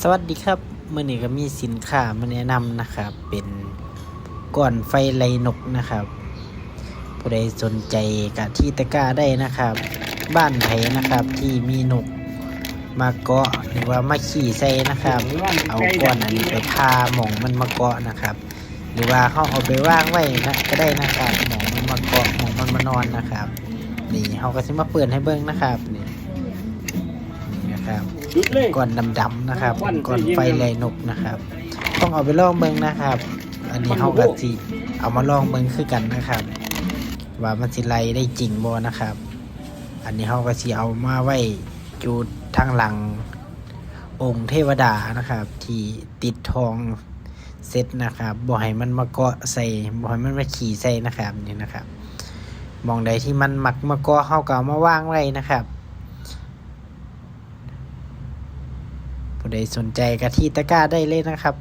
สวัสดีครับมื่อนี้ก็มีสินค้ามาแนะนำนะครับ เป็นก้อนไฟไลนกนะครับ ผู้ใดสนใจกะที่ตะกร้าได้นะครับ บ้านไผนะครับที่มีนกมาเกาะหรือว่ามาขี่ใส่นะครับ เอาก้อนอันนี้ไปพาหมองมันมาเกาะนะครับ หรือว่าเขาเอาไปว่างไว้นะก็ได้นะครับหมองมันมาเกาะหมองมันมานอนนะครับ นี่เขาก็จะมาเปิดให้เบิ้งนะครับนี่นะครับ ก้อนดำๆนะครับควันเป็นก้อนสีเย็นไฟไลนกนะครับ ต้องเอาไปลองเบิ้งนะครับ อันนี้เขาก็สิเอามาลองเบิ้งคือกันนะครับ ว่ามันสิไลได้จริงบ่นะครับ อันนี้เขาก็สิเอามาไว้จูดทางหลังองค์เทวดานะครับ ที่ติดทองเซตนะครับบ่ให้มันมาเกาะใส่บ่ให้มันมาขี่ใส่นะครับนี่นะครับมองใดที่มันมักมาเกาะเขาก็เอามาวางไว้นะครับ ผู้ใดสนใจกะทิตะกร้าได้เลยนะครับ